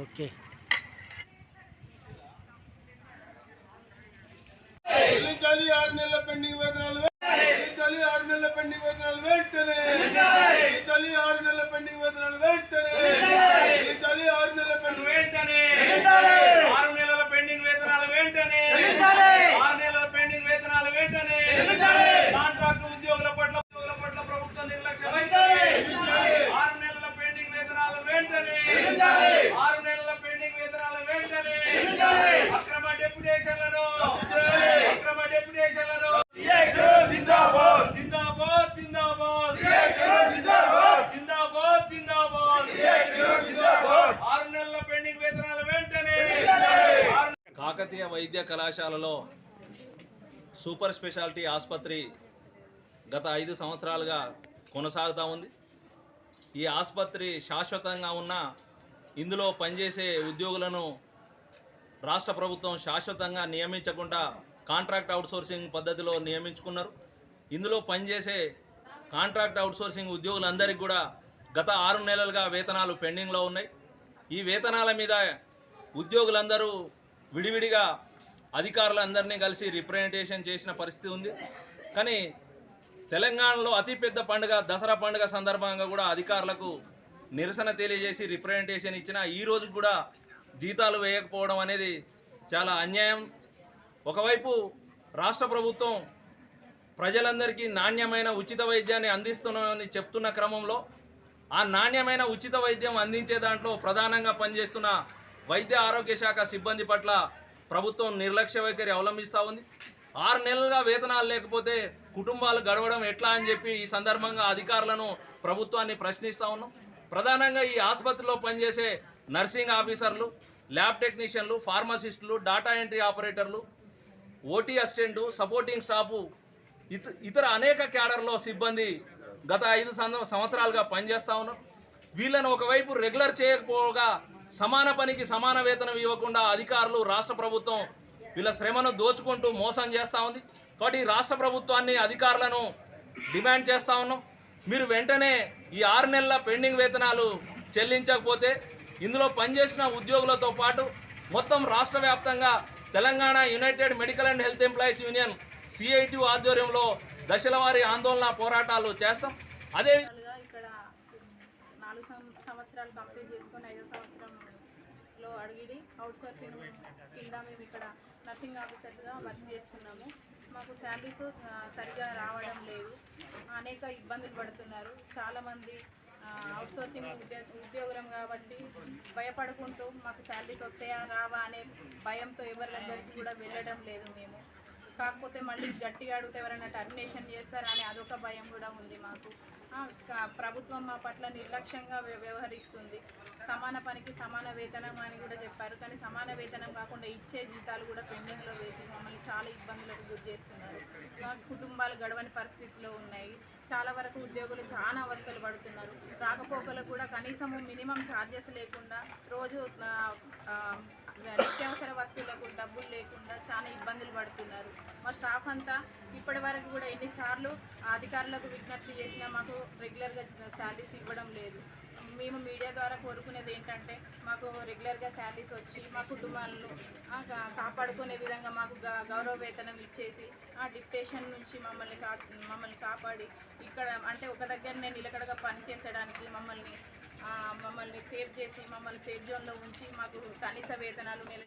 Okay. Kakatiya వైద్య కళాశాలలో super speciality ఆసుపత్రి గత ఐదు సంవత్సరాలుగా కొనసాగుతూ ఉంది. ఈ ఆసుపత్రి శాశ్వతంగా ఉన్న ఇందులో పనిచేసే ఉద్యోగులను రాష్ట్ర ప్రభుత్వం శాశ్వతంగా నియమించకుండా కాంట్రాక్ట్ అవుట్సోర్సింగ్ పద్ధతిలో నియమించుకున్నారు. ఇందులో పనిచేసే కాంట్రాక్ట్ అవుట్సోర్సింగ్ ఉద్యోగులందరికీ కూడా గత ఆరు నెలలుగా వేతనాలు పెండింగ్లో ఉన్నాయి. ఈ వేతనాల మీద ఉద్యోగులందరూ విడివిడిగా అధికారులందరినీ కలిసి రిప్రజెంటేషన్ చేసిన పరిస్థితి ఉంది. కానీ తెలంగాణలో అతిపెద్ద పండుగ దసరా పండుగ సందర్భంగా కూడా అధికారులకు నిరసన తెలియజేసి రిప్రజెంటేషన్ ఇచ్చిన ఈ కూడా జీతాలు వేయకపోవడం అనేది చాలా అన్యాయం. ఒకవైపు రాష్ట్ర ప్రభుత్వం ప్రజలందరికీ నాణ్యమైన ఉచిత వైద్యాన్ని అందిస్తున్నామని చెప్తున్న క్రమంలో ఆ నాణ్యమైన ఉచిత వైద్యం అందించే దాంట్లో ప్రధానంగా పనిచేస్తున్న వైద్య ఆరోగ్య శాఖ సిబ్బంది పట్ల ప్రభుత్వం నిర్లక్ష్య వైఖరి అవలంబిస్తూ ఉంది. ఆరు నెలలుగా వేతనాలు లేకపోతే కుటుంబాలు గడవడం ఎట్లా అని చెప్పి ఈ సందర్భంగా అధికారులను ప్రభుత్వాన్ని ప్రశ్నిస్తూ ఉన్నాం. ప్రధానంగా ఈ ఆసుపత్రిలో పనిచేసే నర్సింగ్ ఆఫీసర్లు ల్యాబ్ టెక్నీషియన్లు ఫార్మసిస్టులు డాటా ఎంట్రీ ఆపరేటర్లు ఓటీ అసిస్టెంట్ సపోర్టింగ్ స్టాఫ్ ఇతర అనేక క్యాడర్లో సిబ్బంది గత ఐదు సంవత్సరాలుగా పనిచేస్తూ ఉన్నాం. వీళ్ళను ఒకవైపు రెగ్యులర్ చేయకపోగా సమాన పనికి సమాన వేతనం ఇవ్వకుండా అధికారులు రాష్ట్ర ప్రభుత్వం వీళ్ళ శ్రమను దోచుకుంటూ మోసం చేస్తూ ఉంది. కాబట్టి రాష్ట్ర ప్రభుత్వాన్ని అధికారులను డిమాండ్ చేస్తూ ఉన్నాం. మీరు వెంటనే ఈ ఆరు నెలల పెండింగ్ వేతనాలు చెల్లించకపోతే ఇందులో పనిచేసిన ఉద్యోగులతో పాటు మొత్తం రాష్ట్ర వ్యాప్తంగా Telangana united medical and health employees union CIT ఆధ్వర్యంలో దశలవారీ ఆందోళన పోరాటాలు చేస్తాం. అదే ఇక్కడ నాలుగు సంవత్సరాలు కంప్లీట్ చేసుకొని ఐదో సంవత్సరంలో అడిగిడి అవుట్ సోర్సింగ్ కింద మేము ఇక్కడ నర్సింగ్ ఆఫీసర్గా వర్క్ చేస్తున్నాము. మాకు శాలరీస్ సరిగా రావడం లేదు. అనేక ఇబ్బందులు పడుతున్నారు. చాలామంది అవుట్ సోర్సింగ్ ఉద్యోగం కాబట్టి భయపడుకుంటూ మాకు శాలరీస్ వస్తాయా రావా అనే భయంతో ఎవరిద్దరికి కూడా వెళ్ళడం లేదు మేము. కాకపోతే మళ్ళీ గట్టిగా అడిగితే ఎవరైనా టర్మినేషన్ చేస్తారని అదొక భయం కూడా ఉంది మాకు. ప్రభుత్వం మా పట్ల నిర్లక్ష్యంగా వ్యవహరిస్తుంది. సమాన పనికి సమాన వేతనం అని కూడా చెప్పారు. కానీ సమాన వేతనం కాకుండా ఇచ్చే జీతాలు కూడా పెండింగ్లో వేసి మమ్మల్ని చాలా ఇబ్బందులకు గురి చేస్తున్నారు. మా కుటుంబాలు గడవని పరిస్థితిలో ఉన్నాయి. చాలా వరకు ఉద్యోగులు చాలా అవస్థలు పడుతున్నారు. రాకపోకలకు కూడా కనీసము మినిమం ఛార్జెస్ లేకుండా రోజు చాలా ఇబ్బందులు పడుతున్నారు. మా స్టాఫ్ అంతా ఇప్పటి వరకు కూడా ఎన్నిసార్లు అధికారులకు విజ్ఞప్తి చేసినా మాకు రెగ్యులర్గా శాలరీస్ ఇవ్వడం లేదు. మేము మీడియా ద్వారా కోరుకునేది ఏంటంటే మాకు రెగ్యులర్గా శాలరీస్ వచ్చి మా కుటుంబాలను కాపాడుకునే విధంగా మాకు గ- గౌరవ వేతనం ఇచ్చేసి ఆ డిప్టేషన్ నుంచి మమ్మల్ని కా మమ్మల్ని కాపాడి ఇక్కడ అంటే ఒక దగ్గరనే నిలకడగా పనిచేసడానికి మమ్మల్ని మమ్మల్ని సేవ్ చేసి మమ్మల్ని సేఫ్ జోన్లో ఉంచి మాకు కనీస వేతనాలు నెల